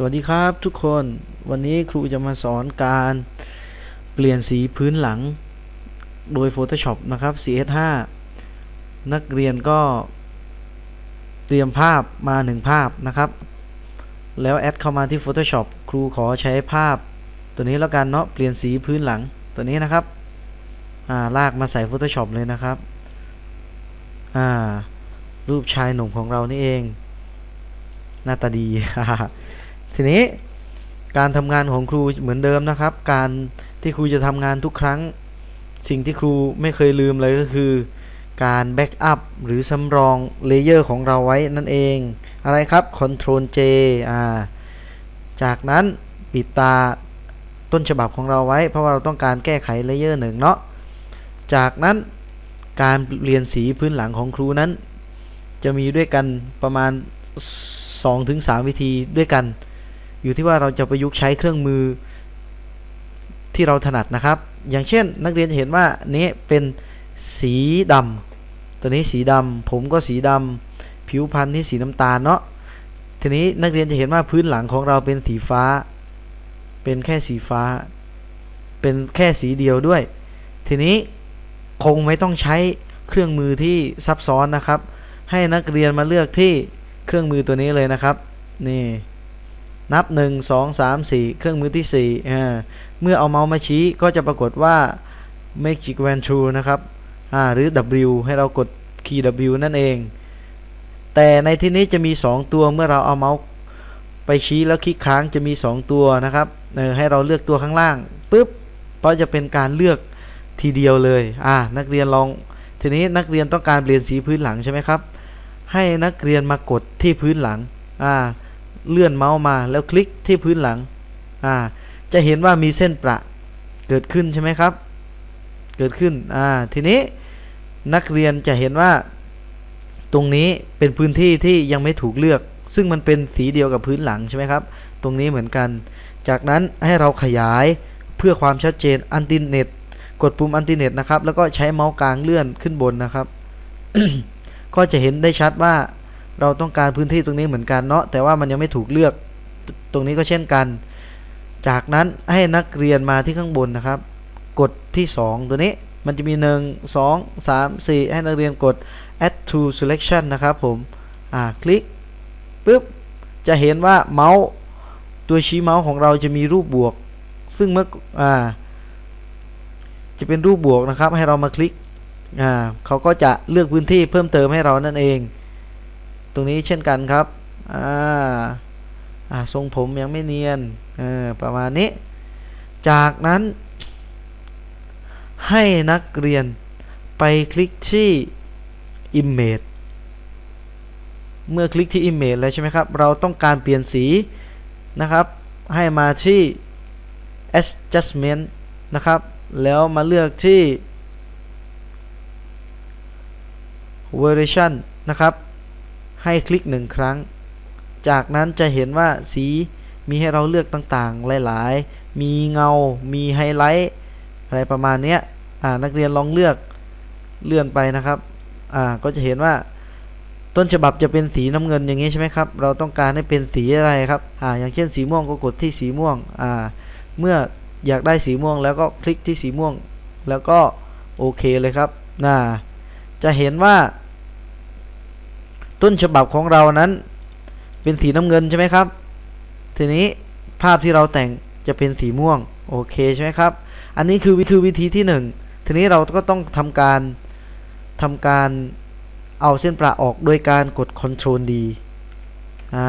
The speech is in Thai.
สวัสดีครับทุกคนวันนี้ครูจะมาสอนการเปลี่ยนสีพื้นหลังโดย Photoshop นะครับ CS5 นักเรียนก็เตรียมภาพมาหนึ่งภาพนะครับ แล้วแอดเข้ามาที่ Photoshop ครูขอใช้ภาพ ตัวนี้แล้วกันเนาะเปลี่ยนสีพื้นหลังตัวนี้นะครับอ่าลากมาใส่ Photoshop เลยนะครับอ่ารูปชายหนุ่มของเรานี่เอง หน้าตาดี ทีนี้การทำงานของครูเหมือนเดิมนะครับ การที่ครูจะทำงานทุกครั้ง สิ่งที่ครูไม่เคยลืมเลยก็คือ การแบ็กอัพหรือสำรองเลเยอร์ของเราไว้นั่นเอง อะไรครับ Ctrl J อ่าจากนั้นปิดตาต้นฉบับของเราไว้ เพราะว่าเราต้องการแก้ไขเลเยอร์หนึ่งเนาะจากนั้นการเรียนสีพื้นหลังของครูนั้น จะมีด้วยกันประมาณ 2-3ถึงวิธีด้วยกัน อยู่ที่ว่าเราจะประยุกต์ใช้เครื่องมือที่เราถนัดนะครับ อย่างเช่น นักเรียนจะเห็นว่านี้เป็นสีดำตัวนี้สีดำผมก็สีดำผิวพันธุ์ที่สีน้ำตาลเนาะทีนี้นักเรียนจะเห็นว่าพื้นหลังของเราเป็นสีฟ้า เป็นแค่สีฟ้า เป็นแค่สีเดียวด้วย ทีนี้คงไม่ต้องใช้เครื่องมือที่ซับซ้อนนะครับ ให้นักเรียนมาเลือกที่เครื่องมือตัวนี้เลยนะครับ นี่ นับ 1 2 3 4 เครื่องมือที่4อ่เมื่อเอาเมาส์มาชี้ก็จะปรากฏว่า Magic Wand Tool นะครับอ่าหรือ W ให้เรากดคีย์ W นั่นเอง แต่ในที่นี้จะมี 2 ตัวเมื่อเราเอาเมาส์ไปชี้แล้วคลิกค้างจะมี 2 ตัวนะครับเออให้เราเลือกตัวข้างล่างปุ๊บเพราะจะเป็นการเลือกทีเดียวเลยอ่านักเรียนลองทีนี้นักเรียนต้องการเปลี่ยนสีพื้นหลังใช่ไหมครับ ให้นักเรียนมากดที่พื้นหลังอ่า เลื่อนเมาส์มาแล้วคลิกที่พื้นหลังอ่าจะเห็นว่ามีเส้นประเกิดขึ้นใช่ไหมครับ เกิดขึ้นอ่าทีนี้นักเรียนจะเห็นว่า ตรงนี้เป็นพื้นที่ที่ยังไม่ถูกเลือก ซึ่งมันเป็นสีเดียวกับพื้นหลังใช่ไหมครับ ตรงนี้เหมือนกัน จากนั้นให้เราขยายเพื่อความชัดเจนอันติเน็ตกดปุ่มอันติเน็ตนะครับ แล้วก็ใช้เมาส์กลางเลื่อนขึ้นบนนะครับ ก็จะเห็นได้ชัดว่า เราต้องการพื้นที่ตรงนี้เหมือนกันเนาะแต่ว่ามันยังไม่ถูกเลือกตรงนี้ก็เช่นกัน จากนั้นให้นักเรียนมาที่ข้างบนนะครับ กดที่ 2 ตัวนี้มันจะมี 1 2 3 4 ให้นักเรียนกด add to selection นะครับผมอ่าคลิกปุ๊บจะเห็นว่าเมาส์ตัวชี้เมาส์ของเราจะมีรูปบวก ซึ่งเมื่ออ่าจะเป็นรูปบวกนะครับให้เรามาคลิกอ่าเขาก็จะเลือกพื้นที่เพิ่มเติมให้เรานั่นเอง รงนี้เช่นกันครับอ่าอ่าทรงผมยังไม่เนียนเออประมาณนี้ จากนั้น ให้นักเรียนไปคลิกที่ Image เมื่อคลิกที่ Image แล้วใช่ไหมครับ เราต้องการเปลี่ยนสีนะครับ ให้มาที่ Adjustment นะครับ แล้วมาเลือกที่ Variation นะครับ ให้คลิกหนึ่งครั้ง จากนั้นจะเห็นว่าสีมีให้เราเลือกต่างๆ หลายๆ มีเงา มีไฮไลท์อะไรประมาณเนี้ยอ่านักเรียนลองเลือกเลื่อนไปนะครับอ่าก็จะเห็นว่าต้นฉบับจะเป็นสีน้ำเงินอย่างนี้ใช่ไหมครับ เราต้องการให้เป็นสีอะไรครับอ่าอย่างเช่นสีม่วงก็กดที่สีม่วงอ่าเมื่ออยากได้สีม่วงแล้วก็คลิกที่สีม่วง แล้วก็โอเคเลยครับน่าจะเห็นว่า ต้นฉบับของเรานั้น เป็นสีน้ำเงินใช่ไหมครับ ทีนี้ภาพที่เราแต่งจะเป็นสีม่วงโอเคใช่ไหมครับ อันนี้คือวิคือวิธีที่หนึ่งทีนี้เราก็ต้องทำการทำการเอาเส้นประออกโดยการกด Ctrl D อ่า